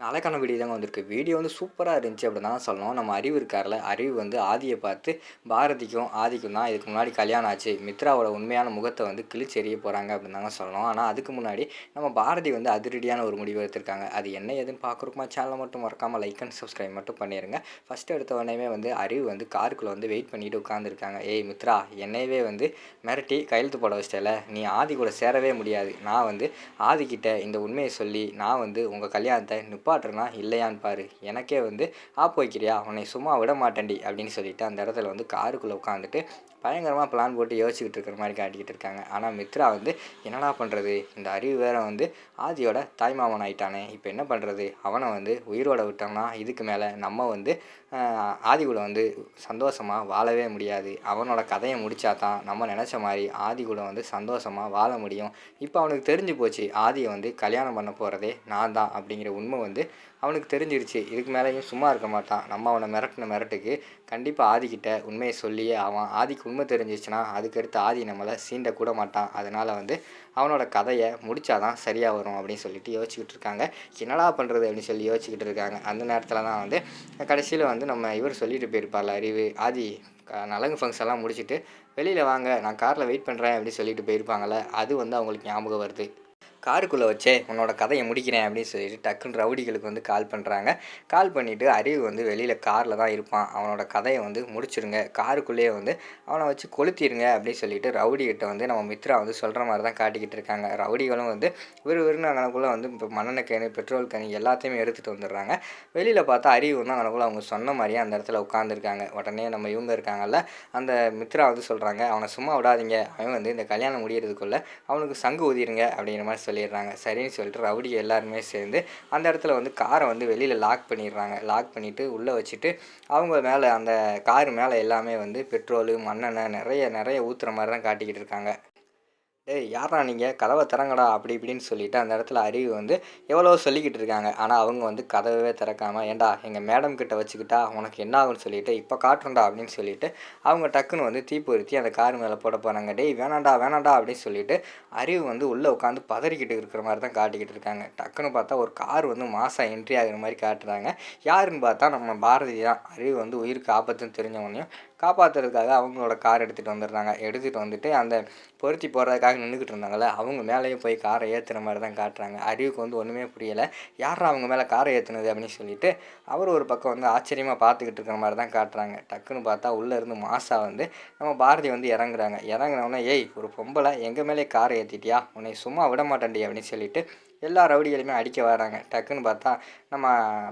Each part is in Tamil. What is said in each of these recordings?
நாளைக்கான வீடியோ தாங்க வந்திருக்கு. வீடியோ வந்து சூப்பராக இருந்துச்சு அப்படின்னு தான் சொல்லணும். நம்ம அறிவு இருக்கார்ல அறிவு வந்து ஆதியை பார்த்து பாரதிக்கும் ஆதிக்கும் தான் இதுக்கு முன்னாடி கல்யாணம் ஆச்சு. மித்ராவோட உண்மையான முகத்தை வந்து கிழிச்சு எறிய போகிறாங்க அப்படின்னு தாங்க சொல்லணும். ஆனால் அதுக்கு முன்னாடி நம்ம பாரதி வந்து அதிரடியான ஒரு முடிவு எடுத்திருக்காங்க. அது என்ன ஏதுன்னு பார்க்குறோமா சேனலை மட்டும் மறக்காமல் லைக் அண்ட் சப்ஸ்கிரைப் மட்டும் பண்ணிடுங்க ஃபஸ்ட்டு எடுத்த உடனே வந்து அறிவு வந்து காருக்குள்ளே வந்து வெயிட் பண்ணிட்டு உட்காந்துருக்காங்க ஏய் மித்ரா என்னையவே வந்து மிரட்டி கையெழுத்து போட வச்சிட்டல நீ ஆதி கூட சேரவே முடியாது. நான் வந்து ஆதிக்கிட்ட இந்த உண்மையை சொல்லி நான் வந்து உங்கள் கல்யாணத்தை நிப்பாட்டுறனா? இல்லையான்னு பாரு. எனக்கே வந்து ஆப் வைக்கிறியா உன்னை சும்மா விட மாட்டேன்டி. அப்படின்னு சொல்லிட்டு அந்த இடத்துல வந்து காருக்குள்ளே உட்காந்துட்டு பயங்கரமாக பிளான் போட்டு யோசிச்சுக்கிட்டு இருக்கிற மாதிரி காட்டிக்கிட்டு இருக்காங்க. ஆனால் மித்ரா வந்து என்னடா பண்ணுறது இந்த அறிவு வேற வந்து ஆதியோட தாய்மாமன் ஆயிட்டானே. இப்போ என்ன பண்ணுறது அவனை வந்து உயிரோட விட்டோம்னா இதுக்கு மேலே நம்ம வந்து ஆதி கூட வந்து சந்தோஷமாக வாழவே முடியாது. அவனோட கதையை முடித்தா தான் நம்ம நினச்ச மாதிரி ஆதி கூட வந்து சந்தோஷமாக வாழ முடியும். இப்போ அவனுக்கு தெரிஞ்சு போச்சு ஆதியை வந்து கல்யாணம் பண்ண போகிறதே நான் தான் அப்படிங்கிற உண்மை வந்து அவனுக்கு தெரிஞ்சிருச்சு. இதுக்கு மேலேயும் சும்மா இருக்க மாட்டான். நம்ம அவனை மிரட்டின மிரட்டுக்கு கண்டிப்பாக ஆதிக்கிட்ட உண்மையை சொல்லியே அவன் ஆதிக்கு உண்மை தெரிஞ்சிச்சுன்னா அதுக்கடுத்து ஆதி நம்மளை சீண்ட கூட மாட்டான். அதனால் வந்து அவனோட கதையை முடித்தாதான் சரியாக வரும் அப்படின்னு சொல்லிட்டு யோசிச்சுக்கிட்டு இருக்காங்க. என்னடா பண்ணுறது அப்படின்னு சொல்லி யோசிச்சுக்கிட்டு இருக்காங்க. அந்த நேரத்தில் தான் வந்து கடைசியில் வந்து நம்ம இவர் சொல்லிட்டு போயிருப்பார்ல அறிவு. ஆதி நலங்கு ஃபங்க்ஷன்லாம் முடிச்சுட்டு வெளியில் வாங்க நான் காரில் வெயிட் பண்ணுறேன் அப்படின்னு சொல்லிட்டு போயிருப்பாங்கள்ல அது வந்து அவங்களுக்கு ஞாபகம் வருது. காருக்குள்ளே வச்சே உன்னோட கதையை முடிக்கிறேன் அப்படின்னு சொல்லிட்டு டக்குன்னு ரவுடிகளுக்கு வந்து கால் பண்ணுறாங்க கால் பண்ணிவிட்டு அறிவு வந்து வெளியில் காரில் தான் இருப்பான். அவனோட கதையை வந்து முடிச்சிருங்க. காருக்குள்ளேயே வந்து அவனை வச்சு கொளுத்திடுங்க அப்படின்னு சொல்லிட்டு ரவுடிகிட்ட வந்து நம்ம மித்ரா வந்து சொல்கிற மாதிரி தான் காட்டிக்கிட்டு இருக்காங்க. ரவுடிகளும் வந்து விறு விறுன்னு அங்கனக்குள்ளே வந்து இப்போ மண்ணெண்ணெய் கேனு பெட்ரோல் கேனு எல்லாத்தையுமே எடுத்துகிட்டு வந்துடுறாங்க. வெளியில் பார்த்தா அறிவு வந்து அங்கனக்குள்ளே அவங்க சொன்ன மாதிரியே அந்த இடத்துல உட்காந்துருக்காங்க உடனே நம்ம இவங்க இருக்காங்கல்ல அந்த மித்ரா வந்து சொல்கிறாங்க அவனை சும்மா விடாதீங்க. அவன் வந்து இந்த கல்யாணம் முடியறதுக்குள்ளே அவனுக்கு சங்கு ஊதிருங்க அப்படிங்கிற மாதிரி சொல்லிடுறாங்க. சரின்னு சொல்லிட்டு ரவுடி எல்லாருமே சேர்ந்து அந்த இடத்துல வந்து காரை வந்து வெளியில் லாக் பண்ணிடுறாங்க. லாக் பண்ணிவிட்டு உள்ளே வச்சுட்டு அவங்க மேலே அந்த கார் மேலே எல்லாமே வந்து பெட்ரோலு மண்ணெண்ணெய் நிறைய நிறைய ஊற்றுற மாதிரி தான் காட்டிக்கிட்டு இருக்காங்க. டேய் யாரா நீங்கள் கதவை திறங்கடா. அப்படி இப்படின்னு சொல்லிட்டு அந்த இடத்துல அறிவு வந்து எவ்வளோ சொல்லிக்கிட்டு இருக்காங்க. ஆனால் அவங்க வந்து கதவே திறக்காமல் ஏன்டா எங்கள் மேடம் கிட்ட வச்சுக்கிட்டா உனக்கு என்ன ஆகும்னு சொல்லிட்டு இப்போ காட்டுறோம்டா அப்படின்னு சொல்லிட்டு அவங்க டக்குன்னு வந்து தீப்பொருத்தி அந்த கார் மேலே போட போகிறாங்க டேய் வேணாண்டா வேணாண்டா அப்படின்னு சொல்லிட்டு அறிவு வந்து உள்ளே உட்காந்து பதறிக்கிட்டு இருக்கிற மாதிரி தான் காட்டிக்கிட்டு இருக்காங்க. டக்குன்னு பார்த்தா ஒரு கார் வந்து மாதம் என்ட்ரி ஆகிற மாதிரி காட்டுறாங்க. யாருன்னு பார்த்தா நம்ம பாரதி தான். அறிவு வந்து உயிருக்கு ஆபத்துன்னு தெரிஞ்சவனையும் காப்பாற்றுறதுக்காக அவங்களோட கார் எடுத்துகிட்டு வந்துடுறாங்க. எடுத்துகிட்டு வந்துட்டு அந்த பொருத்தி போடுறதுக்காக நின்றுக்கிட்டு இருந்தாங்கள்ல அவங்க மேலேயும் போய் காரை ஏற்றுற மாதிரி தான் காட்டுறாங்க. அறிவுக்கு வந்து ஒன்றுமே புரியலை. யாரா அவங்க மேலே காரை ஏற்றுனது அப்படின்னு சொல்லிட்டு அவர் ஒரு பக்கம் வந்து ஆச்சரியமாக பார்த்துக்கிட்டு இருக்கிற மாதிரி தான் காட்டுறாங்க. டக்குன்னு பார்த்தா உள்ளே இருந்து மாசா வந்து நம்ம பாரதி வந்து இறங்குறாங்க. இறங்குனவுடனே ஏய் ஒரு பொம்பளை எங்கள் மேலே காரை ஏற்றிட்டியா உன்னை சும்மா விட மாட்டேன்டி அப்படின்னு சொல்லிட்டு எல்லா ரவுடிகளையுமே அடிக்க வராங்க. டக்குன்னு பார்த்தா நம்ம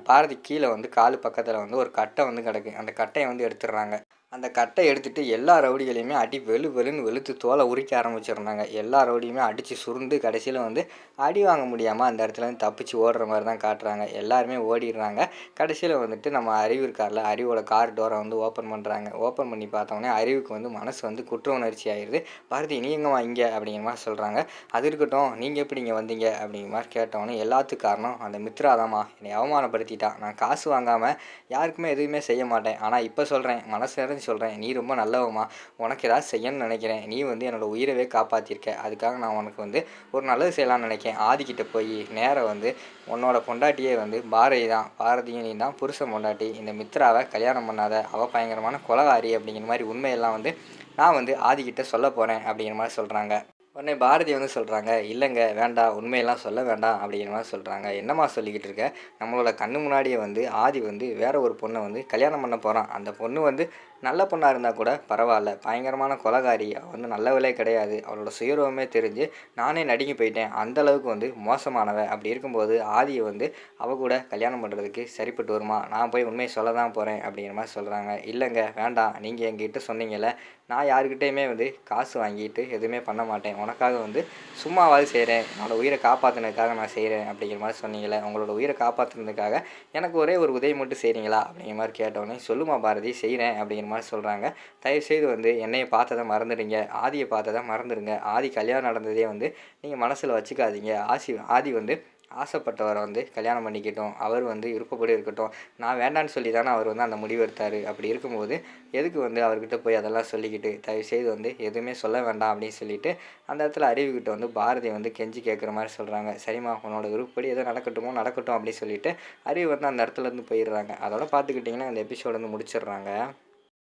பாரதி கீழே வந்து காலு பக்கத்தில் வந்து ஒரு கட்டை வந்து கிடக்கு. அந்த கட்டையை வந்து எடுத்துடுறாங்க. அந்த கட்டை எடுத்துகிட்டு எல்லா ரவுடிகளையுமே அடி வெளு வெளுன்னு வெளுத்து தோலை உரிக்க ஆரம்பிச்சிருந்தாங்க. எல்லா ரவுடியுமே அடித்து சுருண்டு கடைசியில் வந்து அடி வாங்க முடியாமல் அந்த இடத்துல இருந்து தப்பிச்சு ஓடுற மாதிரி தான் காட்டுறாங்க. எல்லாருமே ஓடிடுறாங்க. கடைசியில் வந்துட்டு நம்ம அறிவு இருக்கார்ல அறிவோட கார் டோரை வந்து ஓப்பன் பண்ணுறாங்க ஓப்பன் பண்ணி பார்த்தோன்னே அறிவுக்கு வந்து மனசு வந்து குற்ற உணர்ச்சி ஆயிடுது பாரதி நீ எங்கம்மா இங்கே? அப்படிங்கிற மாதிரி சொல்கிறாங்க அது இருக்கட்டும். நீங்கள் எப்படி இங்கே வந்தீங்க? அப்படிங்கிற மாதிரி கேட்டோன்னே எல்லாத்துக்கும் காரணம் அந்த மித்ரா தாம்மா என்னை அவமானப்படுத்திட்டா. நான் காசு வாங்காமல் யாருக்குமே எதுவுமே செய்ய மாட்டேன். ஆனால் இப்போ சொல்கிறேன் மனசு நிறைஞ்சு சொல்கிறேன் நீ ரொம்ப நல்லவம்மா. உனக்கு ஏதாவது செய்யணும்னு நினைக்கிறேன். நீ வந்து என்னோட உயிரவே காப்பாற்றிருக்க அதுக்காக நான் உனக்கு வந்து ஒரு நல்லது செய்யலாம்னு நினைக்கிறேன் ஆதிக்கிட்ட போய் நேராக வந்து உன்னோட பொண்டாட்டியே வந்து பாரதி தான் பாரதியும் நீ தான் புருஷன் பொண்டாட்டி. இந்த மித்ராவை கல்யாணம் பண்ணாத. அவள் பயங்கரமான கொலகாரி அப்படிங்கிற மாதிரி உண்மையெல்லாம் வந்து நான் வந்து ஆதிக்கிட்ட சொல்ல போகிறேன் அப்படிங்கிற மாதிரி சொல்கிறாங்க உடனே பாரதி வந்து சொல்கிறாங்க இல்லைங்க வேண்டாம். உண்மையெல்லாம் சொல்ல வேண்டாம். அப்படிங்கிற மாதிரி சொல்கிறாங்க என்னம்மா சொல்லிக்கிட்டு இருக்க? நம்மளோட கண்ணு முன்னாடியே வந்து ஆதி வந்து வேற ஒரு பொண்ணை வந்து கல்யாணம் பண்ண போகிறான் அந்த பொண்ணு வந்து நல்ல பொண்ணாக இருந்தால் கூட பரவாயில்ல. பயங்கரமான கொலகாரி. அவள் வந்து நல்லவளே கிடையாது. அவளோட சுயரூபமே தெரிஞ்சு நானே நடுங்கி போயிட்டேன். அந்த அளவுக்கு வந்து மோசமானவ. அப்படி இருக்கும்போது ஆதியை வந்து அவள் கூட கல்யாணம் பண்ணுறதுக்கு சரிப்பட்டு வருமா? நான் போய் உண்மையை சொல்ல தான் போகிறேன் அப்படிங்கிற மாதிரி சொல்கிறாங்க இல்லைங்க வேண்டாம். நீங்கள் எங்கிட்ட சொன்னீங்கல்ல. நான் யாருக்கிட்டேயுமே வந்து காசு வாங்கிட்டு எதுவுமே பண்ண மாட்டேன். உனக்காக வந்து சும்மாவாது செய்கிறேன் என்னோடய உயிரை காப்பாற்றினதுக்காக நான் செய்கிறேன் அப்படிங்கிற மாதிரி சொன்னீங்களே உங்களோட உயிரை காப்பாற்றுனதுக்காக எனக்கு ஒரே ஒரு உதவி மட்டும் செய்கிறீங்களா அப்படிங்கிற மாதிரி கேட்டோன்னே சொல்லுமா பாரதி செய்கிறேன் அப்படிங்கிற மாதிரி மாதிரி சொல்கிறாங்க தயவுசெய்து வந்து என்னையை பார்த்ததை மறந்துடுங்க. ஆதியை பார்த்ததை மறந்துடுங்க. ஆதி கல்யாணம் நடந்ததே வந்து நீங்கள் மனசில் வச்சுக்காதீங்க. ஆசி ஆதி வந்து ஆசைப்பட்டவரை வந்து கல்யாணம் பண்ணிக்கட்டும். அவர் வந்து விருப்பப்படி இருக்கட்டும். நான் வேண்டான்னு சொல்லி தானே அவர் வந்து அந்த முடிவு எடுத்தார். அப்படி இருக்கும்போது எதுக்கு வந்து அவர்கிட்ட போய் அதெல்லாம் சொல்லிக்கிட்டு தயவுசெய்து வந்து எதுவுமே சொல்ல வேண்டாம் அப்படின்னு சொல்லிட்டு அந்த இடத்துல அறிவுக்கிட்ட வந்து பாரதி வந்து கெஞ்சி கேட்குற மாதிரி சொல்கிறாங்க சரிம்மா உன்னோட விருப்பப்படி எதோ நடக்கட்டுமோ நடக்கட்டும் அப்படின்னு சொல்லிட்டு அறிவு வந்து அந்த இடத்துல இருந்து போயிடுறாங்க. அதோட பார்த்துக்கிட்டிங்கன்னா அந்த எபிசோடு வந்து முடிச்சிடுறாங்க.